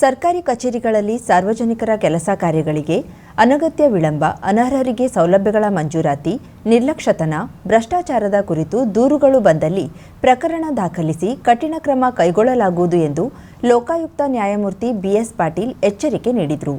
ಸರ್ಕಾರಿ ಕಚೇರಿಗಳಲ್ಲಿ ಸಾರ್ವಜನಿಕರ ಕೆಲಸ ಕಾರ್ಯಗಳಿಗೆ ಅನಗತ್ಯ ವಿಳಂಬ, ಅನರ್ಹರಿಗೆ ಸೌಲಭ್ಯಗಳ ಮಂಜೂರಾತಿ, ನಿರ್ಲಕ್ಷ್ಯತನ, ಭ್ರಷ್ಟಾಚಾರದ ಕುರಿತು ದೂರುಗಳು ಬಂದಲ್ಲಿ ಪ್ರಕರಣ ದಾಖಲಿಸಿ ಕಠಿಣ ಕ್ರಮ ಕೈಗೊಳ್ಳಲಾಗುವುದು ಎಂದು ಲೋಕಾಯುಕ್ತ ನ್ಯಾಯಮೂರ್ತಿ ಬಿಎಸ್ ಪಾಟೀಲ್ ಎಚ್ಚರಿಕೆ ನೀಡಿದರು.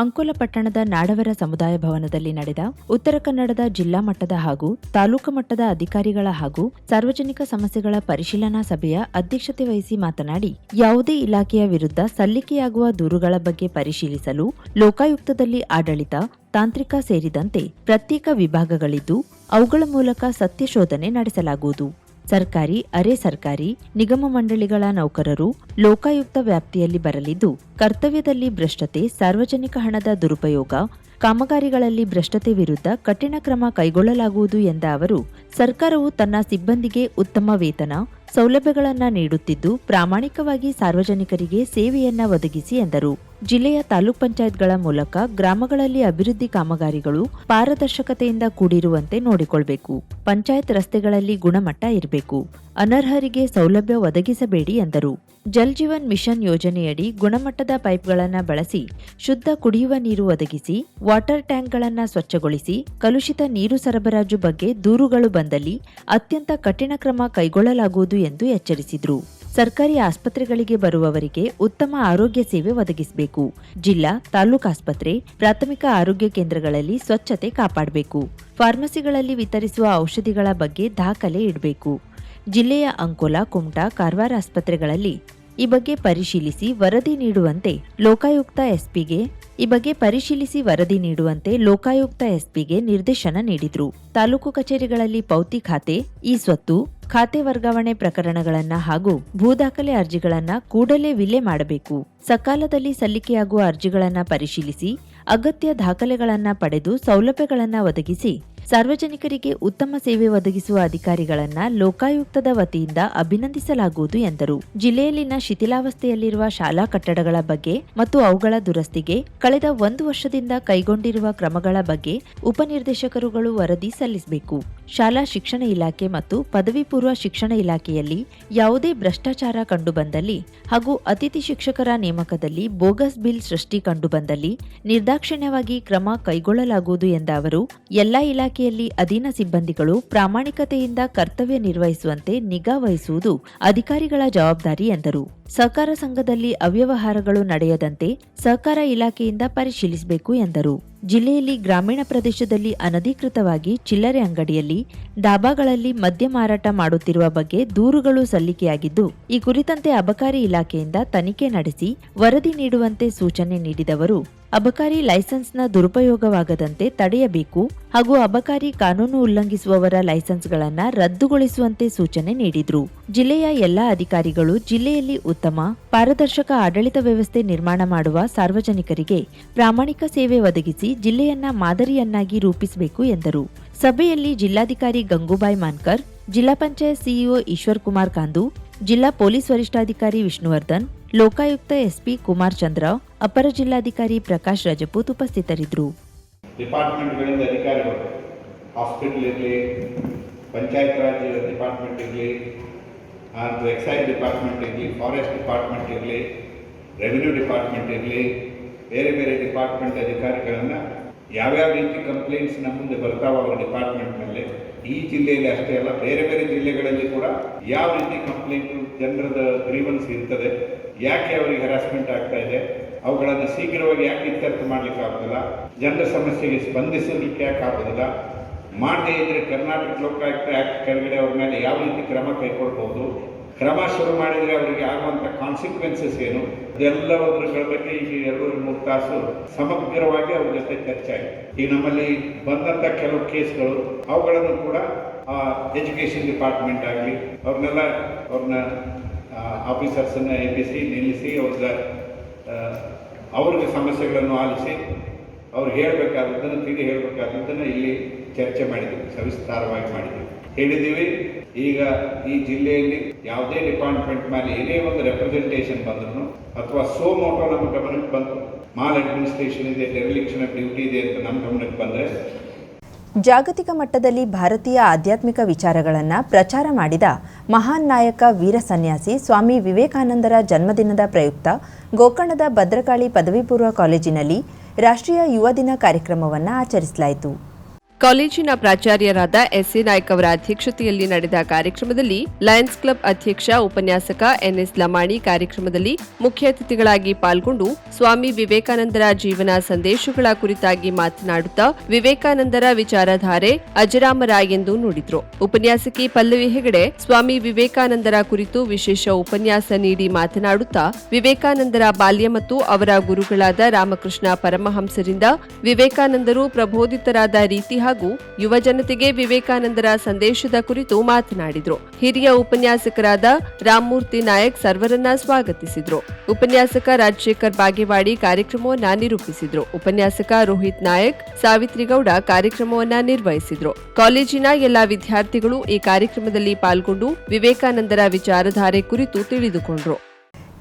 ಅಂಕೋಲ ಪಟ್ಟಣದ ನಾಡವರ ಸಮುದಾಯ ಭವನದಲ್ಲಿ ನಡೆದ ಉತ್ತರ ಕನ್ನಡದ ಜಿಲ್ಲಾ ಮಟ್ಟದ ಹಾಗೂ ತಾಲೂಕು ಮಟ್ಟದ ಅಧಿಕಾರಿಗಳ ಹಾಗೂ ಸಾರ್ವಜನಿಕ ಸಮಸ್ಯೆಗಳ ಪರಿಶೀಲನಾ ಸಭೆಯ ಅಧ್ಯಕ್ಷತೆ ವಹಿಸಿ ಮಾತನಾಡಿ, ಯಾವುದೇ ಇಲಾಖೆಯ ವಿರುದ್ಧ ಸಲ್ಲಿಕೆಯಾಗುವ ದೂರುಗಳ ಬಗ್ಗೆ ಪರಿಶೀಲಿಸಲು ಲೋಕಾಯುಕ್ತದಲ್ಲಿ ಆಡಳಿತ, ತಾಂತ್ರಿಕ ಸೇರಿದಂತೆ ಪ್ರತ್ಯೇಕ ವಿಭಾಗಗಳಿದ್ದು, ಅವುಗಳ ಮೂಲಕ ಸತ್ಯಶೋಧನೆ ನಡೆಸಲಾಗುವುದು. ಸರ್ಕಾರಿ ಅರೆ ಸರ್ಕಾರಿ ನಿಗಮ ಮಂಡಳಿಗಳ ನೌಕರರು ಲೋಕಾಯುಕ್ತ ವ್ಯಾಪ್ತಿಯಲ್ಲಿ ಬರಲಿದ್ದು ಕರ್ತವ್ಯದಲ್ಲಿ ಭ್ರಷ್ಟತೆ ಸಾರ್ವಜನಿಕ ಹಣದ ದುರುಪಯೋಗ ಕಾಮಗಾರಿಗಳಲ್ಲಿ ಭ್ರಷ್ಟತೆ ವಿರುದ್ಧ ಕಠಿಣ ಕ್ರಮ ಕೈಗೊಳ್ಳಲಾಗುವುದು ಎಂದ ಅವರು, ಸರ್ಕಾರವು ತನ್ನ ಸಿಬ್ಬಂದಿಗೆ ಉತ್ತಮ ವೇತನ, ಸೌಲಭ್ಯಗಳನ್ನು ನೀಡುತ್ತಿದ್ದು ಪ್ರಾಮಾಣಿಕವಾಗಿ ಸಾರ್ವಜನಿಕರಿಗೆ ಸೇವೆಯನ್ನ ಒದಗಿಸಿ ಎಂದರು. ಜಿಲ್ಲೆಯ ತಾಲೂಕ್ ಪಂಚಾಯತ್ಗಳ ಮೂಲಕ ಗ್ರಾಮಗಳಲ್ಲಿ ಅಭಿವೃದ್ಧಿ ಕಾಮಗಾರಿಗಳು ಪಾರದರ್ಶಕತೆಯಿಂದ ಕೂಡಿರುವಂತೆ ನೋಡಿಕೊಳ್ಬೇಕು. ಪಂಚಾಯತ್ ರಸ್ತೆಗಳಲ್ಲಿ ಗುಣಮಟ್ಟ ಇರಬೇಕು. ಅನರ್ಹರಿಗೆ ಸೌಲಭ್ಯ ಒದಗಿಸಬೇಡಿ ಎಂದರು. ಜಲ್ ಜೀವನ್ ಮಿಷನ್ ಯೋಜನೆಯಡಿ ಗುಣಮಟ್ಟದ ಪೈಪ್ಗಳನ್ನು ಬಳಸಿ ಶುದ್ಧ ಕುಡಿಯುವ ನೀರು ಒದಗಿಸಿ ವಾಟರ್ ಟ್ಯಾಂಕ್ಗಳನ್ನು ಸ್ವಚ್ಛಗೊಳಿಸಿ ಕಲುಷಿತ ನೀರು ಸರಬರಾಜು ಬಗ್ಗೆ ದೂರುಗಳು ಬಂದಲ್ಲಿ ಅತ್ಯಂತ ಕಠಿಣ ಕ್ರಮ ಕೈಗೊಳ್ಳಲಾಗುವುದು ಎಂದು ಎಚ್ಚರಿಸಿದರು. ಸರ್ಕಾರಿ ಆಸ್ಪತ್ರೆಗಳಿಗೆ ಬರುವವರಿಗೆ ಉತ್ತಮ ಆರೋಗ್ಯ ಸೇವೆ ಒದಗಿಸಬೇಕು. ಜಿಲ್ಲಾ, ತಾಲೂಕು ಆಸ್ಪತ್ರೆ, ಪ್ರಾಥಮಿಕ ಆರೋಗ್ಯ ಕೇಂದ್ರಗಳಲ್ಲಿ ಸ್ವಚ್ಛತೆ ಕಾಪಾಡಬೇಕು. ಫಾರ್ಮಸಿಗಳಲ್ಲಿ ವಿತರಿಸುವ ಔಷಧಿಗಳ ಬಗ್ಗೆ ದಾಖಲೆ ಇಡಬೇಕು. ಜಿಲ್ಲೆಯ ಅಂಕೋಲಾ, ಕುಮಟಾ, ಕಾರವಾರ ಆಸ್ಪತ್ರೆಗಳಲ್ಲಿ ಈ ಬಗ್ಗೆ ಪರಿಶೀಲಿಸಿ ವರದಿ ನೀಡುವಂತೆ ಲೋಕಾಯುಕ್ತ ಎಸ್ಪಿಗೆ, ಈ ಬಗ್ಗೆ ಪರಿಶೀಲಿಸಿ ವರದಿ ನೀಡುವಂತೆ ಲೋಕಾಯುಕ್ತ ಎಸ್ಪಿಗೆ ನಿರ್ದೇಶನ ನೀಡಿದ್ರು. ತಾಲೂಕು ಕಚೇರಿಗಳಲ್ಲಿ ಪೌತಿ ಖಾತೆ, ಈ ಸ್ವತ್ತು, ಖಾತೆ ವರ್ಗಾವಣೆ ಪ್ರಕರಣಗಳನ್ನ ಹಾಗೂ ಭೂದಾಖಲೆ ಅರ್ಜಿಗಳನ್ನ ಕೂಡಲೇ ವಿಲೆ ಮಾಡಬೇಕು. ಸಕಾಲದಲ್ಲಿ ಸಲ್ಲಿಕೆಯಾಗುವ ಅರ್ಜಿಗಳನ್ನ ಪರಿಶೀಲಿಸಿ, ಅಗತ್ಯ ದಾಖಲೆಗಳನ್ನ ಪಡೆದು ಸೌಲಭ್ಯಗಳನ್ನ ಒದಗಿಸಿ ಸಾರ್ವಜನಿಕರಿಗೆ ಉತ್ತಮ ಸೇವೆ ಒದಗಿಸುವ ಅಧಿಕಾರಿಗಳನ್ನ ಲೋಕಾಯುಕ್ತದ ವತಿಯಿಂದ ಅಭಿನಂದಿಸಲಾಗುವುದು ಎಂದರು. ಜಿಲ್ಲೆಯಲ್ಲಿನ ಶಿಥಿಲಾವಸ್ಥೆಯಲ್ಲಿರುವ ಶಾಲಾ ಕಟ್ಟಡಗಳ ಬಗ್ಗೆ ಮತ್ತು ಅವುಗಳ ದುರಸ್ತಿಗೆ ಕಳೆದ ಒಂದು ವರ್ಷದಿಂದ ಕೈಗೊಂಡಿರುವ ಕ್ರಮಗಳ ಬಗ್ಗೆ ಉಪನಿರ್ದೇಶಕರುಗಳು ವರದಿ ಸಲ್ಲಿಸಬೇಕು. ಶಾಲಾ ಶಿಕ್ಷಣ ಇಲಾಖೆ ಮತ್ತು ಪದವಿ ಪೂರ್ವ ಶಿಕ್ಷಣ ಇಲಾಖೆಯಲ್ಲಿ ಯಾವುದೇ ಭ್ರಷ್ಟಾಚಾರ ಕಂಡುಬಂದಲ್ಲಿ ಹಾಗೂ ಅತಿಥಿ ಶಿಕ್ಷಕರ ನೇಮಕದಲ್ಲಿ ಬೋಗಸ್ ಬಿಲ್ ಸೃಷ್ಟಿ ಕಂಡುಬಂದಲ್ಲಿ ನಿರ್ದಾಕ್ಷಿಣ್ಯವಾಗಿ ಕ್ರಮ ಕೈಗೊಳ್ಳಲಾಗುವುದು ಎಂದ ಅವರು, ಎಲ್ಲಾ ಇಲಾಖೆಯಲ್ಲಿ ಅಧೀನ ಸಿಬ್ಬಂದಿಗಳು ಪ್ರಾಮಾಣಿಕತೆಯಿಂದ ಕರ್ತವ್ಯ ನಿರ್ವಹಿಸುವಂತೆ ನಿಗಾ ವಹಿಸುವುದು ಅಧಿಕಾರಿಗಳ ಜವಾಬ್ದಾರಿ ಎಂದರು. ಸಹಕಾರ ಸಂಘದಲ್ಲಿ ಅವ್ಯವಹಾರಗಳು ನಡೆಯದಂತೆ ಸಹಕಾರ ಇಲಾಖೆಯಿಂದ ಪರಿಶೀಲಿಸಬೇಕು ಎಂದರು. ಜಿಲ್ಲೆಯಲ್ಲಿ ಗ್ರಾಮೀಣ ಪ್ರದೇಶದಲ್ಲಿ ಅನಧಿಕೃತವಾಗಿ ಚಿಲ್ಲರೆ ಅಂಗಡಿಯಲ್ಲಿ ಡಾಬಾಗಳಲ್ಲಿ ಮದ್ಯ ಮಾರಾಟ ಮಾಡುತ್ತಿರುವ ಬಗ್ಗೆ ದೂರುಗಳು ಸಲ್ಲಿಕೆಯಾಗಿದ್ದು, ಈ ಕುರಿತಂತೆ ಅಬಕಾರಿ ಇಲಾಖೆಯಿಂದ ತನಿಖೆ ನಡೆಸಿ ವರದಿ ನೀಡುವಂತೆ ಸೂಚನೆ ನೀಡಿದವರು, ಅಬಕಾರಿ ಲೈಸೆನ್ಸ್ನ ದುರುಪಯೋಗವಾಗದಂತೆ ತಡೆಯಬೇಕು ಹಾಗೂ ಅಬಕಾರಿ ಕಾನೂನು ಉಲ್ಲಂಘಿಸುವವರ ಲೈಸೆನ್ಸ್ಗಳನ್ನು ರದ್ದುಗೊಳಿಸುವಂತೆ ಸೂಚನೆ ನೀಡಿದ್ರು. ಜಿಲ್ಲೆಯ ಎಲ್ಲಾ ಅಧಿಕಾರಿಗಳು ಜಿಲ್ಲೆಯಲ್ಲಿ ಉತ್ತಮ, ಪಾರದರ್ಶಕ ಆಡಳಿತ ವ್ಯವಸ್ಥೆ ನಿರ್ಮಾಣ ಮಾಡುವ ಸಾರ್ವಜನಿಕರಿಗೆ ಪ್ರಾಮಾಣಿಕ ಸೇವೆ ಒದಗಿಸಿ ಜಿಲ್ಲೆಯನ್ನ ಮಾದರಿಯನ್ನಾಗಿ ರೂಪಿಸಬೇಕು ಎಂದರು. ಸಭೆಯಲ್ಲಿ ಜಿಲ್ಲಾಧಿಕಾರಿ ಗಂಗೂಬಾಯಿ ಮಾನ್ಕರ್, ಜಿಲ್ಲಾ ಪಂಚಾಯತ್ ಸಿಇಒ ಈಶ್ವರ್ ಕುಮಾರ್ ಕಾಂದು, ಜಿಲ್ಲಾ ಪೊಲೀಸ್ ವರಿಷ್ಠಾಧಿಕಾರಿ ವಿಷ್ಣುವರ್ಧನ್, ಲೋಕಾಯುಕ್ತ ಎಸ್ಪಿ ಕುಮಾರ್ ಚಂದ್ರ, ಅಪರ ಜಿಲ್ಲಾಧಿಕಾರಿ ಪ್ರಕಾಶ್ ರಜಪೂತ್ ಉಪಸ್ಥಿತರಿದ್ದರು. ಡಿಪಾರ್ಟ್ಮೆಂಟ್ಗಳಿಂದ ಅಧಿಕಾರಿಗಳು, ಹಾಸ್ಪಿಟಲ್ ಇರಲಿ, ಪಂಚಾಯತ್ ರಾಜ್ ಡಿಪಾರ್ಟ್ಮೆಂಟ್ ಇರಲಿ ಎಕ್ಸೈಸ್ ಡಿಪಾರ್ಟ್ಮೆಂಟ್ ಇರಲಿ, ಫಾರೆಸ್ಟ್ ಡಿಪಾರ್ಟ್ಮೆಂಟ್ ಇರಲಿ, ರೆವಿನ್ಯೂ ಡಿಪಾರ್ಟ್ಮೆಂಟ್ ಇರಲಿ ಬೇರೆ ಬೇರೆ ಡಿಪಾರ್ಟ್ಮೆಂಟ್ ಅಧಿಕಾರಿಗಳನ್ನು ಯಾವ್ಯಾವ ರೀತಿ ಕಂಪ್ಲೇಂಟ್ಸ್ ನಮ್ಮ ಮುಂದೆ ಬರ್ತಾವ ಅವರ ಡಿಪಾರ್ಟ್ಮೆಂಟ್ನಲ್ಲಿ ಈ ಜಿಲ್ಲೆಯಲ್ಲಿ ಅಷ್ಟೇ ಅಲ್ಲ, ಬೇರೆ ಬೇರೆ ಜಿಲ್ಲೆಗಳಲ್ಲಿ ಕೂಡ ಯಾವ ರೀತಿ ಕಂಪ್ಲೇಂಟ್ ಜನರದ ಗ್ರೀವನ್ಸ್ ಇರ್ತದೆ, ಯಾಕೆ ಅವರಿಗೆ ಹರಾಸ್ಮೆಂಟ್ ಆಗ್ತಾ ಇದೆ, ಅವುಗಳನ್ನು ಶೀಘ್ರವಾಗಿ ಯಾಕೆ ಇತ್ಯರ್ಥ ಮಾಡ್ಲಿಕ್ಕೆ ಆಗೋದಿಲ್ಲ, ಜನರ ಸಮಸ್ಯೆಗೆ ಸ್ಪಂದಿಸಲಿಕ್ಕೆ ಯಾಕೆ ಆಗೋದಿಲ್ಲ, ಮಾಡದೇ ಇದ್ದರೆ ಕರ್ನಾಟಕ ಲೋಕಾಯುಕ್ತ ಆ್ಯಕ್ಟ್ ಕೆಳಗಡೆ ಅವ್ರ ಮೇಲೆ ಯಾವ ರೀತಿ ಕ್ರಮ ಕೈಗೊಳ್ಬಹುದು, ಕ್ರಮ ಶುರು ಮಾಡಿದರೆ ಅವರಿಗೆ ಆಗುವಂಥ ಕಾನ್ಸಿಕ್ವೆನ್ಸಸ್ ಏನು ಇದೆಲ್ಲವುದ್ರ ಬಗ್ಗೆ ಈಗ ಎರಡು ತಾಸು ಸಮಗ್ರವಾಗಿ ಅವ್ರ ಜೊತೆ ಚರ್ಚೆ ಆಯಿತು. ಈಗ ನಮ್ಮಲ್ಲಿ ಬಂದಂತ ಕೆಲವು ಕೇಸ್ಗಳು, ಅವುಗಳನ್ನು ಕೂಡ ಆ ಎಜುಕೇಷನ್ ಡಿಪಾರ್ಟ್ಮೆಂಟ್ ಆಗಲಿ, ಅವ್ರನ್ನೆಲ್ಲ ಅವ್ರನ್ನ ಆಫೀಸರ್ಸನ್ನು ಎಬ್ಬಿಸಿ, ನಿಲ್ಲಿಸಿ ಅವ್ರ ಅವ್ರಿಗೆ ಸಮಸ್ಯೆಗಳನ್ನು ಆಲಿಸಿ, ಅವ್ರು ಹೇಳಬೇಕಾದದ್ದನ್ನು ತಿಳಿ ಹೇಳಬೇಕಾದದ್ದನ್ನು ಇಲ್ಲಿ ಚರ್ಚೆ ಮಾಡಿದ್ದೀವಿ ಸವಿಸ್ತಾರವಾಗಿ ಮಾಡಿದ್ದೀವಿ ಹೇಳಿದ್ದೀವಿ, ಈಗ ಈ ಜಿಲ್ಲೆಯಲ್ಲಿ ಯಾವುದೇ ಡಿಪಾರ್ಟ್ಮೆಂಟ್ ಮೇಲೆ ಏನೇ ಒಂದು ರೆಪ್ರೆಸೆಂಟೇಷನ್ ಬಂದ್ರು ಅಥವಾ ಸೋ ಮೋಟೋ ನಮ್ಮ ಗಮನಕ್ಕೆ ಬಂತು ಮಾಲ್ ಅಡ್ಮಿನಿಸ್ಟ್ರೇಷನ್ ಇದೆ ಡೆರಿಲಿಕ್ಷನ್ ಆಫ್ ಡ್ಯೂಟಿ ಇದೆ ಅಂತ ನಮ್ಮ ಗಮನಕ್ಕೆ ಬಂದರೆ. ಜಾಗತಿಕ ಮಟ್ಟದಲ್ಲಿ ಭಾರತೀಯ ಆಧ್ಯಾತ್ಮಿಕ ವಿಚಾರಗಳನ್ನು ಪ್ರಚಾರ ಮಾಡಿದ ಮಹಾನ್ ನಾಯಕ ವೀರ ಸನ್ಯಾಸಿ ಸ್ವಾಮಿ ವಿವೇಕಾನಂದರ ಜನ್ಮದಿನದ ಪ್ರಯುಕ್ತ ಗೋಕರ್ಣದ ಭದ್ರಕಾಳಿ ಪದವಿ ಪೂರ್ವ ಕಾಲೇಜಿನಲ್ಲಿ ರಾಷ್ಟ್ರೀಯ ಯುವ ದಿನ ಕಾರ್ಯಕ್ರಮವನ್ನು ಆಚರಿಸಲಾಯಿತು. ಕಾಲೇಜಿನ ಪ್ರಾಚಾರ್ಯರಾದ ಎಸ್ಎ ನಾಯ್ಕ ಅವರ ಅಧ್ಯಕ್ಷತೆಯಲ್ಲಿ ನಡೆದ ಕಾರ್ಯಕ್ರಮದಲ್ಲಿ ಲಯನ್ಸ್ ಕ್ಲಬ್ ಅಧ್ಯಕ್ಷ, ಉಪನ್ಯಾಸಕ ಎನ್ಎಸ್ ಲಮಾಣಿ ಕಾರ್ಯಕ್ರಮದಲ್ಲಿ ಮುಖ್ಯ ಅತಿಥಿಗಳಾಗಿ ಪಾಲ್ಗೊಂಡು ಸ್ವಾಮಿ ವಿವೇಕಾನಂದರ ಜೀವನ ಸಂದೇಶಗಳ ಕುರಿತಾಗಿ ಮಾತನಾಡುತ್ತಾ ವಿವೇಕಾನಂದರ ವಿಚಾರಧಾರೆ ಅಜರಾಮರ ಎಂದು ನುಡಿದ್ರು. ಉಪನ್ಯಾಸಕಿ ಪಲ್ಲವಿ ಹೆಗಡೆ ಸ್ವಾಮಿ ವಿವೇಕಾನಂದರ ಕುರಿತು ವಿಶೇಷ ಉಪನ್ಯಾಸ ನೀಡಿ ಮಾತನಾಡುತ್ತಾ, ವಿವೇಕಾನಂದರ ಬಾಲ್ಯ ಮತ್ತು ಅವರ ಗುರುಗಳಾದ ರಾಮಕೃಷ್ಣ ಪರಮಹಂಸರಿಂದ ವಿವೇಕಾನಂದರು ಪ್ರಬೋಧಿತರಾದ ರೀತಿ ಹಾಗೂ ಯುವ ಜನತೆಗೆ ವಿವೇಕಾನಂದರ ಸಂದೇಶದ ಕುರಿತು ಮಾತನಾಡಿದರು. ಹಿರಿಯ ಉಪನ್ಯಾಸಕರಾದ ರಾಮಮೂರ್ತಿ ನಾಯಕ್ ಸರ್ವರನ್ನ ಸ್ವಾಗತಿಸಿದ್ರು. ಉಪನ್ಯಾಸಕ ರಾಜಶೇಖರ್ ಬಾಗೇವಾಡಿ ಕಾರ್ಯಕ್ರಮವನ್ನ ನಿರೂಪಿಸಿದ್ರು. ಉಪನ್ಯಾಸಕ ರೋಹಿತ್ ನಾಯಕ್, ಸಾವಿತ್ರಿಗೌಡ ಕಾರ್ಯಕ್ರಮವನ್ನ ನಿರ್ವಹಿಸಿದ್ರು. ಕಾಲೇಜಿನ ಎಲ್ಲಾ ವಿದ್ಯಾರ್ಥಿಗಳು ಈ ಕಾರ್ಯಕ್ರಮದಲ್ಲಿ ಪಾಲ್ಗೊಂಡು ವಿವೇಕಾನಂದರ ವಿಚಾರಧಾರೆ ಕುರಿತು ತಿಳಿದುಕೊಂಡ್ರು.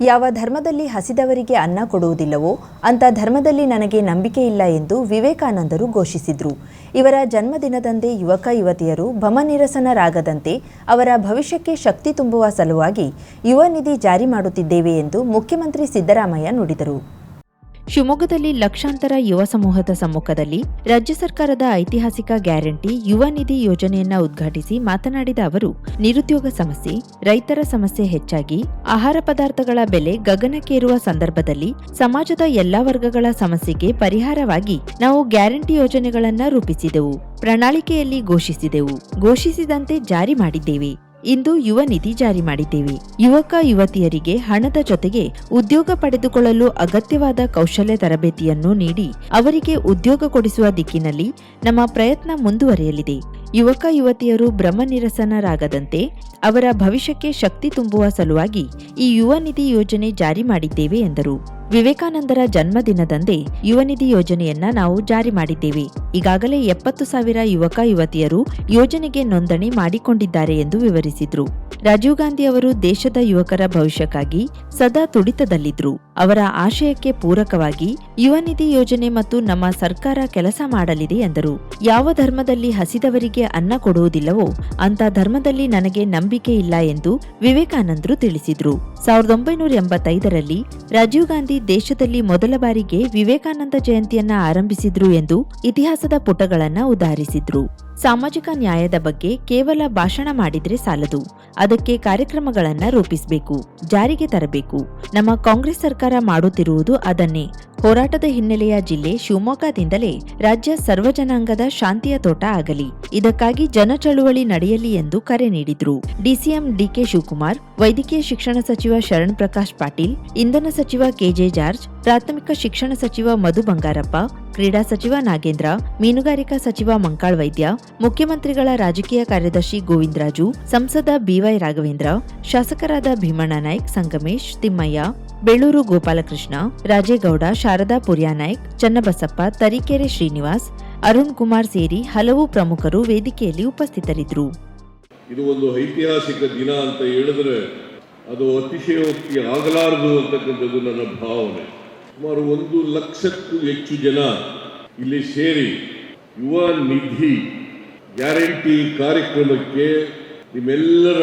ಯಾವ ಧರ್ಮದಲ್ಲಿ ಹಸಿದವರಿಗೆ ಅನ್ನ ಕೊಡುವುದಿಲ್ಲವೋ ಅಂಥ ಧರ್ಮದಲ್ಲಿ ನನಗೆ ನಂಬಿಕೆ ಇಲ್ಲ ಎಂದು ವಿವೇಕಾನಂದರು ಘೋಷಿಸಿದರು. ಇವರ ಜನ್ಮದಿನದಂದೇ ಯುವಕ ಯುವತಿಯರು ಭಮನಿರಸನರಾಗದಂತೆ ಅವರ ಭವಿಷ್ಯಕ್ಕೆ ಶಕ್ತಿ ತುಂಬುವ ಸಲುವಾಗಿ ಯುವ ನಿಧಿ ಜಾರಿ ಮಾಡುತ್ತಿದ್ದೇವೆ ಎಂದು ಮುಖ್ಯಮಂತ್ರಿ ಸಿದ್ದರಾಮಯ್ಯ ನುಡಿದರು. ಶಿವಮೊಗ್ಗದಲ್ಲಿ ಲಕ್ಷಾಂತರ ಯುವ ಸಮೂಹದ ಸಮ್ಮುಖದಲ್ಲಿ ರಾಜ್ಯ ಸರ್ಕಾರದ ಐತಿಹಾಸಿಕ ಗ್ಯಾರಂಟಿ ಯುವ ನಿಧಿ ಯೋಜನೆಯನ್ನ ಉದ್ಘಾಟಿಸಿ ಮಾತನಾಡಿದ ಅವರು, ನಿರುದ್ಯೋಗ ಸಮಸ್ಯೆ, ರೈತರ ಸಮಸ್ಯೆ ಹೆಚ್ಚಾಗಿ, ಆಹಾರ ಪದಾರ್ಥಗಳ ಬೆಲೆ ಗಗನಕ್ಕೇರುವ ಸಂದರ್ಭದಲ್ಲಿ ಸಮಾಜದ ಎಲ್ಲಾ ವರ್ಗಗಳ ಸಮಸ್ಯೆಗೆ ಪರಿಹಾರವಾಗಿ ನಾವು ಗ್ಯಾರಂಟಿ ಯೋಜನೆಗಳನ್ನ ರೂಪಿಸಿದೆವು, ಪ್ರಣಾಳಿಕೆಯಲ್ಲಿ ಘೋಷಿಸಿದೆವು, ಘೋಷಿಸಿದಂತೆ ಜಾರಿ ಮಾಡಿದ್ದೇವೆ. ಇಂದು ಯುವ ನಿಧಿ ಜಾರಿ ಮಾಡಿದ್ದೇವೆ. ಯುವಕ, ಯುವತಿಯರಿಗೆ ಹಣದ ಜೊತೆಗೆ ಉದ್ಯೋಗ ಪಡೆದುಕೊಳ್ಳಲು ಅಗತ್ಯವಾದ ಕೌಶಲ್ಯ ತರಬೇತಿಯನ್ನು ನೀಡಿ ಅವರಿಗೆ ಉದ್ಯೋಗ ಕೊಡಿಸುವ ದಿಕ್ಕಿನಲ್ಲಿ ನಮ್ಮ ಪ್ರಯತ್ನ ಮುಂದುವರಿಯಲಿದೆ. ಯುವಕ ಯುವತಿಯರು ಭ್ರಮನಿರಸನರಾಗದಂತೆ ಅವರ ಭವಿಷ್ಯಕ್ಕೆ ಶಕ್ತಿ ತುಂಬುವ ಸಲುವಾಗಿ ಈ ಯುವ ನಿಧಿ ಯೋಜನೆ ಜಾರಿ ಮಾಡಿದ್ದೇವೆ ಎಂದರು. ವಿವೇಕಾನಂದರ ಜನ್ಮದಿನದಂದೇ ಯುವನಿಧಿ ಯೋಜನೆಯನ್ನ ನಾವು ಜಾರಿ ಮಾಡಿದ್ದೇವೆ. ಈಗಾಗಲೇ ಎಪ್ಪತ್ತು ಸಾವಿರ ಯುವಕ ಯುವತಿಯರು ಯೋಜನೆಗೆ ನೋಂದಣಿ ಮಾಡಿಕೊಂಡಿದ್ದಾರೆ ಎಂದು ವಿವರಿಸಿದ್ರು. ರಾಜೀವ್ ಗಾಂಧಿ ಅವರು ದೇಶದ ಯುವಕರ ಭವಿಷ್ಯಕ್ಕಾಗಿ ಸದಾ ತುಡಿತದಲ್ಲಿದ್ರು. ಅವರ ಆಶಯಕ್ಕೆ ಪೂರಕವಾಗಿ ಯುವನಿಧಿ ಯೋಜನೆ ಮತ್ತು ನಮ್ಮ ಸರ್ಕಾರ ಕೆಲಸ ಮಾಡಲಿದೆ ಎಂದರು. ಯಾವ ಧರ್ಮದಲ್ಲಿ ಹಸಿದವರಿಗೆ ಅನ್ನ ಕೊಡುವುದಿಲ್ಲವೋ ಅಂತ ಧರ್ಮದಲ್ಲಿ ನನಗೆ ನಂಬಿಕೆ ಇಲ್ಲ ಎಂದು ವಿವೇಕಾನಂದರು ತಿಳಿಸಿದ್ರು. ಸಾವಿರದ ಒಂಬೈನೂರ ಎಂಬತ್ತೈದರಲ್ಲಿ ರಾಜೀವ್ ಗಾಂಧಿ ದೇಶದಲ್ಲಿ ಮೊದಲ ಬಾರಿಗೆ ವಿವೇಕಾನಂದ ಜಯಂತಿಯನ್ನ ಆರಂಭಿಸಿದ್ರು ಎಂದು ಇತಿಹಾಸದ ಪುಟಗಳನ್ನ ಉದಾಹರಿಸಿದ್ರು. ಸಾಮಾಜಿಕ ನ್ಯಾಯದ ಬಗ್ಗೆ ಕೇವಲ ಭಾಷಣ ಮಾಡಿದ್ರೆ ಸಾಲದು. ಅದಕ್ಕೆ ಕಾರ್ಯಕ್ರಮಗಳನ್ನ ರೂಪಿಸಬೇಕು, ಜಾರಿಗೆ ತರಬೇಕು. ನಮ್ಮ ಕಾಂಗ್ರೆಸ್ ಸರ್ಕಾರ ಮಾಡುತ್ತಿರುವುದು ಅದನ್ನೇ. ಹೋರಾಟದ ಹಿನ್ನೆಲೆಯ ಜಿಲ್ಲೆ ಶಿವಮೊಗ್ಗದಿಂದಲೇ ರಾಜ್ಯ ಸರ್ವಜನಾಂಗದ ಶಾಂತಿಯ ತೋಟ ಆಗಲಿ. ಇದಕ್ಕಾಗಿ ಜನ ಚಳುವಳಿ ನಡೆಯಲಿ ಎಂದು ಕರೆ ನೀಡಿದ್ರು. ಡಿಸಿಎಂ ಡಿಕೆ ಶಿವಕುಮಾರ್, ವೈದ್ಯಕೀಯ ಶಿಕ್ಷಣ ಸಚಿವ ಶರಣ್ ಪ್ರಕಾಶ್ ಪಾಟೀಲ್, ಇಂಧನ ಸಚಿವ ಕೆಜೆ ಜಾರ್ಜ್ ಪ್ರಾಥಮಿಕ ಶಿಕ್ಷಣ ಸಚಿವ ಮಧು ಬಂಗಾರಪ್ಪ, ಕ್ರೀಡಾ ಸಚಿವ ನಾಗೇಂದ್ರ, ಮೀನುಗಾರಿಕಾ ಸಚಿವ ಮಂಕಾಳ್ ವೈದ್ಯ, ಮುಖ್ಯಮಂತ್ರಿಗಳ ರಾಜಕೀಯ ಕಾರ್ಯದರ್ಶಿ ಗೋವಿಂದರಾಜು, ಸಂಸದ ಬಿವೈ ರಾಘವೇಂದ್ರ, ಶಾಸಕರಾದ ಭೀಮಣ್ಣ ನಾಯ್ಕ್, ಸಂಗಮೇಶ್, ತಿಮ್ಮಯ್ಯ ಬೆಳ್ಳೂರು ಗೋಪಾಲಕೃಷ್ಣ, ರಾಜೇಗೌಡ, ಶಾರದಾ ಪುರ್ಯಾನಾಯ್ಕ್ ಚನ್ನಬಸಪ್ಪ, ತರೀಕೆರೆ ಶ್ರೀನಿವಾಸ್, ಅರುಣ್ ಕುಮಾರ್ ಸೇರಿ ಹಲವು ಪ್ರಮುಖರು ವೇದಿಕೆಯಲ್ಲಿ ಉಪಸ್ಥಿತರಿದ್ದರು. ಇದು ಒಂದು ಐತಿಹಾಸಿಕ ದಿನ ಅಂತ ಹೇಳಿದ್ರೆ ಅದು ಅತಿಶಯೋಕ್ತಿ ಆಗಲಾರದು ಅಂತಕ್ಕಂಥದ್ದು ನನ್ನ ಭಾವನೆ. ಸುಮಾರು ಒಂದು ಲಕ್ಷಕ್ಕೂ ಹೆಚ್ಚು ಜನ ಇಲ್ಲಿ ಸೇರಿ ಯುವ ನಿಧಿ ಗ್ಯಾರಂಟಿ ಕಾರ್ಯಕ್ರಮಕ್ಕೆ ನಿಮ್ಮೆಲ್ಲರ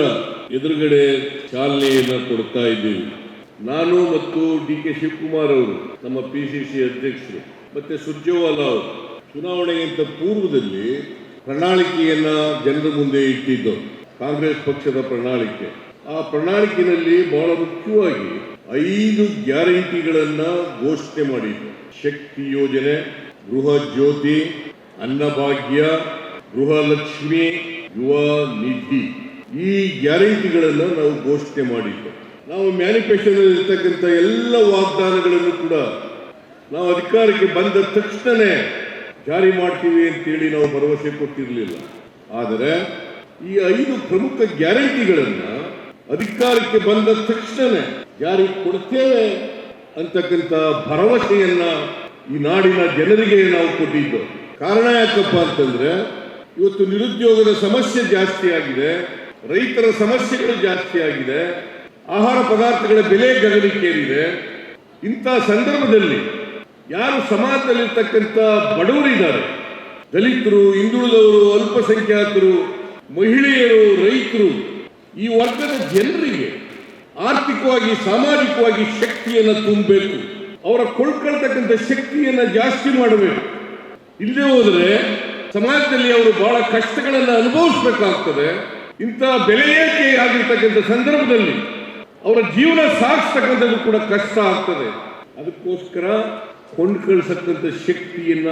ಎದುರುಗಡೆ ಚಾಲನೆಯನ್ನು ಕೊಡ್ತಾ ಇದ್ದೀವಿ. ನಾನು ಮತ್ತು ಡಿ ಕೆ ಶಿವಕುಮಾರ್ ಅವರು, ನಮ್ಮ ಪಿ ಸಿ ಸಿ ಅಧ್ಯಕ್ಷರು, ಮತ್ತೆ ಸುರ್ಜೇವಾಲಾ ಅವರು, ಚುನಾವಣೆಗಿಂತ ಪೂರ್ವದಲ್ಲಿ ಪ್ರಣಾಳಿಕೆಯನ್ನ ಜನರ ಮುಂದೆ ಇಟ್ಟಿದ್ದು, ಕಾಂಗ್ರೆಸ್ ಪಕ್ಷದ ಪ್ರಣಾಳಿಕೆ. ಆ ಪ್ರಣಾಳಿಕೆಯಲ್ಲಿ ಬಹಳ ಮುಖ್ಯವಾಗಿ ಐದು ಗ್ಯಾರಂಟಿಗಳನ್ನು ಘೋಷಣೆ ಮಾಡಿದ್ರು. ಶಕ್ತಿ ಯೋಜನೆ, ಗೃಹ ಜ್ಯೋತಿ, ಅನ್ನಭಾಗ್ಯ ಗೃಹಲಕ್ಷ್ಮಿ ಯುವ ನಿಧಿ ಈ ಗ್ಯಾರಂಟಿಗಳನ್ನ ನಾವು ಘೋಷಣೆ ಮಾಡಿದ್ದು ನಾವು ಮ್ಯಾನಿಫೆಸ್ಟೋದಲ್ಲಿ ಇರ್ತಕ್ಕಂಥ ಎಲ್ಲ ವಾಗ್ದಾನಗಳನ್ನು ಕೂಡ ನಾವು ಅಧಿಕಾರಕ್ಕೆ ಬಂದ ತಕ್ಷಣನೇ ಜಾರಿ ಮಾಡ್ತೀವಿ ಅಂತೇಳಿ ನಾವು ಭರವಸೆ ಕೊಟ್ಟಿರಲಿಲ್ಲ. ಆದರೆ ಈ ಐದು ಪ್ರಮುಖ ಗ್ಯಾರಂಟಿಗಳನ್ನ ಅಧಿಕಾರಕ್ಕೆ ಬಂದ ತಕ್ಷಣನೇ ಜಾರಿ ಕೊಡ್ತೇವೆ ಅಂತಕ್ಕಂಥ ಭರವಸೆಯನ್ನ ಈ ನಾಡಿನ ಜನರಿಗೆ ನಾವು ಕೊಟ್ಟಿದ್ದು. ಕಾರಣ ಯಾಕಪ್ಪ ಅಂತಂದ್ರೆ, ಇವತ್ತು ನಿರುದ್ಯೋಗದ ಸಮಸ್ಯೆ ಜಾಸ್ತಿ ಆಗಿದೆ, ರೈತರ ಸಮಸ್ಯೆಗಳು ಜಾಸ್ತಿ ಆಗಿದೆ, ಆಹಾರ ಪದಾರ್ಥಗಳ ಬೆಲೆ ಗಗನಕ್ಕೇರಿದೆ. ಇಂಥ ಸಂದರ್ಭದಲ್ಲಿ ಯಾರು ಸಮಾಜದಲ್ಲಿರ್ತಕ್ಕಂಥ ಬಡವರಿದ್ದಾರೆ, ದಲಿತರು, ಹಿಂದುಳಿದವರು, ಅಲ್ಪಸಂಖ್ಯಾತರು, ಮಹಿಳೆಯರು, ರೈತರು, ಈ ವರ್ಗದ ಜನರಿಗೆ ಆರ್ಥಿಕವಾಗಿ, ಸಾಮಾಜಿಕವಾಗಿ ಶಕ್ತಿಯನ್ನು ತುಂಬಬೇಕು. ಅವರ ಕೊಳ್ಕೊಳ್ತಕ್ಕಂಥ ಶಕ್ತಿಯನ್ನು ಜಾಸ್ತಿ ಮಾಡಬೇಕು. ಇಲ್ಲದೆ ಹೋದರೆ ಸಮಾಜದಲ್ಲಿ ಅವರು ಬಹಳ ಕಷ್ಟಗಳನ್ನು ಅನುಭವಿಸಬೇಕಾಗ್ತದೆ. ಇಂಥ ಬೆಲೆ ಏರಿಕೆ ಆಗಿರ್ತಕ್ಕಂಥ ಸಂದರ್ಭದಲ್ಲಿ ಅವರ ಜೀವನ ಸಾಗಿಸ್ತಕ್ಕಂಥದ್ದು ಕೂಡ ಕಷ್ಟ ಆಗ್ತದೆ. ಅದಕ್ಕೋಸ್ಕರ ಕೊಂಡ್ಕಳಿಸತಕ್ಕಂಥ ಶಕ್ತಿಯನ್ನ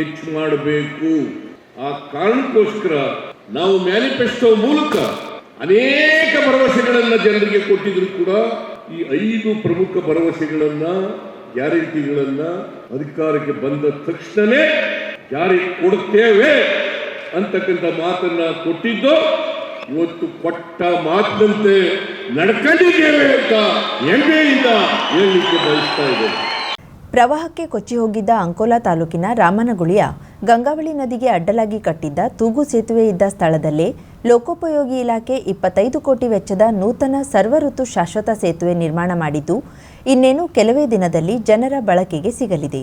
ಹೆಚ್ಚು ಮಾಡಬೇಕು. ಆ ಕಾರಣಕ್ಕೋಸ್ಕರ ನಾವು ಮ್ಯಾನಿಫೆಸ್ಟೋ ಮೂಲಕ ಅನೇಕ ಭರವಸೆಗಳನ್ನ ಜನರಿಗೆ ಕೊಟ್ಟಿದ್ರು ಕೂಡ ಈ ಐದು ಪ್ರಮುಖ ಭರವಸೆಗಳನ್ನ, ಗ್ಯಾರಂಟಿಗಳನ್ನ ಅಧಿಕಾರಕ್ಕೆ ಬಂದ ತಕ್ಷಣನೇ ಜಾರಿ ಕೊಡುತ್ತೇವೆ ಅಂತಕ್ಕಂಥ ಮಾತನ್ನ ಕೊಟ್ಟಿದ್ದು, ಇವತ್ತು ಕೊಟ್ಟ ಮಾತಿನಂತೆ ನಡ್ಕೊಂಡಿದ್ದೇವೆ ಅಂತ ಹೆಮ್ಮೆಯಿಂದ ಹೇಳಲಿಕ್ಕೆ ಬಯಸ್ತಾ ಇದ್ದೇನೆ. ಪ್ರವಾಹಕ್ಕೆ ಕೊಚ್ಚಿ ಹೋಗಿದ್ದ ಅಂಕೋಲಾ ತಾಲೂಕಿನ ರಾಮನಗುಳಿಯ ಗಂಗಾವಳಿ ನದಿಗೆ ಅಡ್ಡಲಾಗಿ ಕಟ್ಟಿದ್ದ ತೂಗು ಸೇತುವೆ ಇದ್ದ ಸ್ಥಳದಲ್ಲೇ ಲೋಕೋಪಯೋಗಿ ಇಲಾಖೆ ಇಪ್ಪತ್ತೈದು ಕೋಟಿ ವೆಚ್ಚದ ನೂತನ ಸರ್ವಋತು ಶಾಶ್ವತ ಸೇತುವೆ ನಿರ್ಮಾಣ ಮಾಡಿದ್ದು, ಇನ್ನೇನು ಕೆಲವೇ ದಿನದಲ್ಲಿ ಜನರ ಬಳಕೆಗೆ ಸಿಗಲಿದೆ.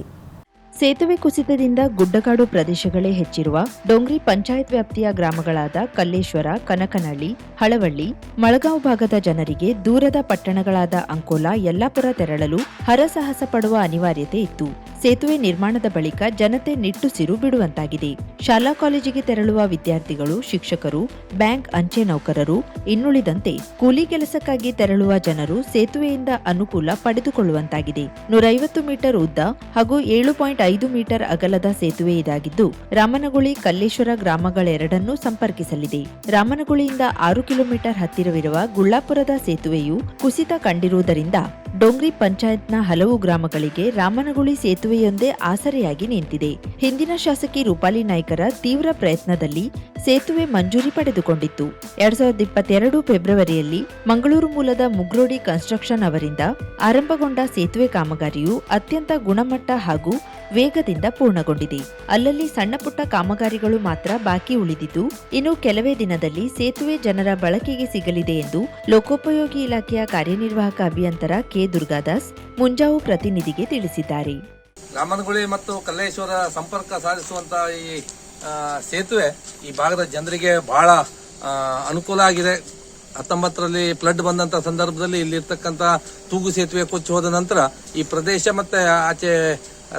ಸೇತುವೆ ಕುಸಿತದಿಂದ ಗುಡ್ಡಗಾಡು ಪ್ರದೇಶಗಳೇ ಹೆಚ್ಚಿರುವ ಡೊಂಗ್ರಿ ಪಂಚಾಯತ್ ವ್ಯಾಪ್ತಿಯ ಗ್ರಾಮಗಳಾದ ಕಲ್ಲೇಶ್ವರ ಕನಕನಹಳ್ಳಿ ಹಳವಳ್ಳಿ, ಮಳಗಾಂವ್ ಭಾಗದ ಜನರಿಗೆ ದೂರದ ಪಟ್ಟಣಗಳಾದ ಅಂಕೋಲಾ, ಯಲ್ಲಾಪುರ ತೆರಳಲು ಹರಸಾಹಸ ಪಡುವ ಅನಿವಾರ್ಯತೆ ಇತ್ತು. ಸೇತುವೆ ನಿರ್ಮಾಣದ ಬಳಿಕ ಜನತೆ ನಿಟ್ಟುಸಿರು ಬಿಡುವಂತಾಗಿದೆ. ಶಾಲಾ ಕಾಲೇಜಿಗೆ ತೆರಳುವ ವಿದ್ಯಾರ್ಥಿಗಳು, ಶಿಕ್ಷಕರು, ಬ್ಯಾಂಕ್ ಅಂಚೆ ನೌಕರರು, ಇನ್ನುಳಿದಂತೆ ಕೂಲಿ ಕೆಲಸಕ್ಕಾಗಿ ತೆರಳುವ ಜನರು ಸೇತುವೆಯಿಂದ ಅನುಕೂಲ ಪಡೆದುಕೊಳ್ಳುವಂತಾಗಿದೆ. ನೂರೈವತ್ತು ಮೀಟರ್ ಉದ್ದ ಹಾಗೂ ಏಳು ಪಾಯಿಂಟ್ ಐದು ಮೀಟರ್ ಅಗಲದ ಸೇತುವೆ ಇದಾಗಿದ್ದು, ರಾಮನಗುಳಿ ಕಲ್ಲೇಶ್ವರ ಗ್ರಾಮಗಳೆರಡನ್ನೂ ಸಂಪರ್ಕಿಸಲಿದೆ. ರಾಮನಗುಳಿಯಿಂದ ಆರು ಕಿಲೋಮೀಟರ್ ಹತ್ತಿರವಿರುವ ಗುಳ್ಳಾಪುರದ ಸೇತುವೆಯು ಕುಸಿತ ಕಂಡಿರುವುದರಿಂದ ಡೋಂಗ್ರಿ ಪಂಚಾಯತ್ನ ಹಲವು ಗ್ರಾಮಗಳಿಗೆ ರಾಮನಗುಳಿ ಸೇತುವೆಯೊಂದೇ ಆಸರೆಯಾಗಿ ನಿಂತಿದೆ. ಹಿಂದಿನ ಶಾಸಕಿ ರೂಪಾಲಿ ನಾಯ್ಕರ ತೀವ್ರ ಪ್ರಯತ್ನದಲ್ಲಿ ಸೇತುವೆ ಮಂಜೂರಿ ಪಡೆದುಕೊಂಡಿತ್ತು. ಎರಡ್ ಸಾವಿರದ ಇಪ್ಪತ್ತೆರಡು ಫೆಬ್ರವರಿಯಲ್ಲಿ ಮಂಗಳೂರು ಮೂಲದ ಮುಗ್ರೋಡಿ ಕನ್ಸ್ಟ್ರಕ್ಷನ್ ಅವರಿಂದ ಆರಂಭಗೊಂಡ ಸೇತುವೆ ಕಾಮಗಾರಿಯು ಅತ್ಯಂತ ಗುಣಮಟ್ಟ ಹಾಗೂ ವೇಗದಿಂದ ಪೂರ್ಣಗೊಂಡಿದೆ. ಅಲ್ಲಲ್ಲಿ ಸಣ್ಣಪುಟ್ಟ ಕಾಮಗಾರಿಗಳು ಮಾತ್ರ ಬಾಕಿ ಉಳಿದಿದ್ದು, ಇನ್ನು ಕೆಲವೇ ದಿನದಲ್ಲಿ ಸೇತುವೆ ಜನರ ಬಳಕೆಗೆ ಸಿಗಲಿದೆ ಎಂದು ಲೋಕೋಪಯೋಗಿ ಇಲಾಖೆಯ ಕಾರ್ಯನಿರ್ವಾಹಕ ಅಭಿಯಂತರ ಕೆ. ದುರ್ಗಾದಾಸ್, ಮುಂಜಾವು ಪ್ರತಿನಿಧಿಗೆ ತಿಳಿಸಿದ್ದಾರೆ. ರಾಮನಗುಳಿ ಮತ್ತು ಕಲ್ಲೇಶ್ವರ ಸಂಪರ್ಕ ಸಾಧಿಸುವಂತ ಈ ಸೇತುವೆ ಈ ಭಾಗದ ಜನರಿಗೆ ಬಹಳ ಅನುಕೂಲ ಆಗಿದೆ. ಹತ್ತೊಂಬತ್ತರಲ್ಲಿ ಫ್ಲಡ್ ಬಂದಂತ ಸಂದರ್ಭದಲ್ಲಿ ಇಲ್ಲಿರ್ತಕ್ಕಂಥ ತೂಗು ಸೇತುವೆ ಕೊಚ್ಚಿ ಹೋದ ನಂತರ ಈ ಪ್ರದೇಶ ಮತ್ತೆ ಆಚೆ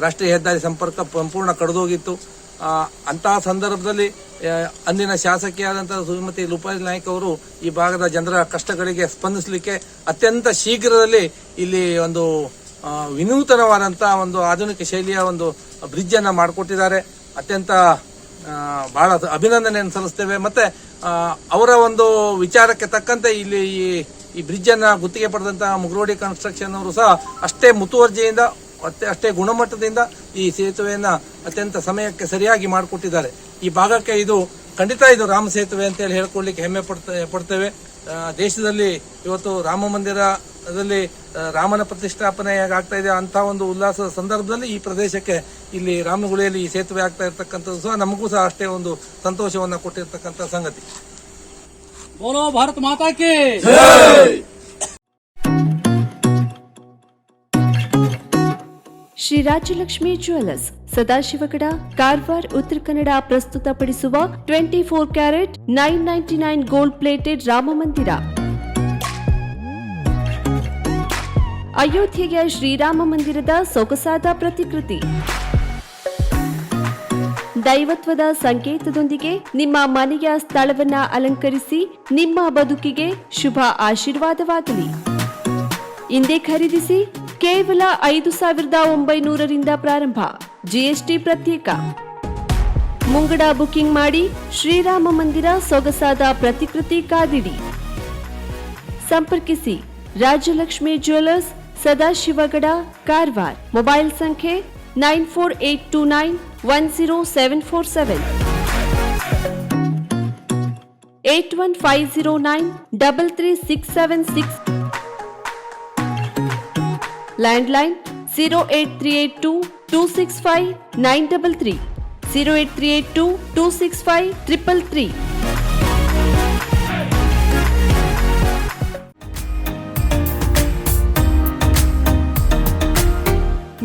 ರಾಷ್ಟ್ರೀಯ ಹೆದ್ದಾರಿ ಸಂಪರ್ಕ ಸಂಪೂರ್ಣ ಕಡಿದೋಗಿತ್ತು. ಅಂತಹ ಸಂದರ್ಭದಲ್ಲಿ ಅಂದಿನ ಶಾಸಕಿಯಾದಂತಹ ಶ್ರೀಮತಿ ರೂಪಾಯಿ ನಾಯ್ಕ ಅವರು ಈ ಭಾಗದ ಜನರ ಕಷ್ಟಗಳಿಗೆ ಸ್ಪಂದಿಸಲಿಕ್ಕೆ ಅತ್ಯಂತ ಶೀಘ್ರದಲ್ಲಿ ಇಲ್ಲಿ ಒಂದು ಆ, ವಿನೂತನವಾದಂತಹ ಒಂದು ಆಧುನಿಕ ಶೈಲಿಯ ಒಂದು ಬ್ರಿಡ್ಜ್ ಅನ್ನ ಮಾಡಿಕೊಟ್ಟಿದ್ದಾರೆ. ಅತ್ಯಂತ ಬಹಳ ಅಭಿನಂದನೆಯನ್ನು ಸಲ್ಲಿಸ್ತೇವೆ. ಮತ್ತೆ ಅವರ ಒಂದು ವಿಚಾರಕ್ಕೆ ತಕ್ಕಂತೆ ಇಲ್ಲಿ ಈ ಈ ಬ್ರಿಡ್ಜ್ ಅನ್ನ ಗುತ್ತಿಗೆ ಪಡೆದಂಥ ಮುಗ್ರೋಡಿ ಕನ್ಸ್ಟ್ರಕ್ಷನ್ ಅವರು ಸಹ ಅಷ್ಟೇ ಮುತುವರ್ಜಿಯಿಂದ ಅಷ್ಟೇ ಗುಣಮಟ್ಟದಿಂದ ಈ ಸೇತುವೆಯನ್ನು ಅತ್ಯಂತ ಸಮಯಕ್ಕೆ ಸರಿಯಾಗಿ ಮಾಡಿಕೊಟ್ಟಿದ್ದಾರೆ. ಈ ಭಾಗಕ್ಕೆ ಇದು ಖಂಡಿತ ಇದು ರಾಮ ಸೇತುವೆ ಅಂತೇಳಿ ಹೇಳ್ಕೊಳ್ಳಿಕ್ಕೆ ಹೆಮ್ಮೆ ಪಡ್ತ- ಪಡ್ತೇವೆ. ದೇಶದಲ್ಲಿ ಇವತ್ತು ರಾಮ ಮಂದಿರದಲ್ಲಿ ಅದರಲ್ಲಿ ರಾಮನ ಪ್ರತಿಷ್ಠಾಪನೆ ಆಗ್ತಾ ಇದೆ ಅಂತ ಒಂದು ಉಲ್ಲಾಸದ ಸಂದರ್ಭದಲ್ಲಿ ಈ ಪ್ರದೇಶಕ್ಕೆ ಇಲ್ಲಿ ರಾಮಗುಳಿಯಲ್ಲಿ ಈ ಸೇತುವೆ ಆಗ್ತಾ ಇರತಕ್ಕಂಥದ್ದು ಸಹ ನಮಗೂ ಸಹ ಅಷ್ಟೇ ಒಂದು ಸಂತೋಷವನ್ನ ಕೊಟ್ಟಿರತಕ್ಕಂತ ಸಂಗತಿ. ಬೋಲೋ ಭಾರತ ಮಾತಾ ಶ್ರೀ ರಾಜಲಕ್ಷ್ಮಿ ಸದಾಶಿವ ಸದಾಶಿವಗಡ ಕಾರವಾರ್ ಉತ್ತರ ಕನ್ನಡ ಪ್ರಸ್ತುತಪಡಿಸುವ twenty four carat nine ninety nine gold plated Rama ಮಂದಿರ. ಅಯೋಧ್ಯೆಯ ಶ್ರೀರಾಮ ಮಂದಿರದ ಸೊಗಸಾದ ಪ್ರತಿಕೃತಿ. ದೈವತ್ವದ ಸಂಕೇತದೊಂದಿಗೆ ನಿಮ್ಮ ಮನೆಯ ಸ್ಥಳವನ್ನ ಅಲಂಕರಿಸಿ ನಿಮ್ಮ ಬದುಕಿಗೆ ಶುಭ ಆಶೀರ್ವಾದವಾಗಲಿ. ಇಂದೇ ಖರೀದಿಸಿ ಕೇವಲ ಐದು ಸಾವಿರದ ಒಂಬೈನೂರರಿಂದ ಪ್ರಾರಂಭ. ಜಿಎಸ್ಟಿ ಪ್ರತ್ಯೇಕ. ಮುಂಗಡ ಬುಕಿಂಗ್ ಮಾಡಿ ಶ್ರೀರಾಮ ಮಂದಿರ ಸೊಗಸಾದ ಪ್ರತಿಕೃತಿ ಕಾದಿಡಿ. ಸಂಪರ್ಕಿಸಿ ರಾಜಲಕ್ಷ್ಮಿ ಜ್ಯುವೆಲರ್ಸ್ ಸದಾಶಿವಗಡ ಕಾರವಾರ್ ಮೊಬೈಲ್ ಸಂಖ್ಯೆ nine four eight two nine one zero seven four seven eight one five zero nine double three six seven six landline zero eight three eight two two six five nine double three zero eight three eight two two six five triple three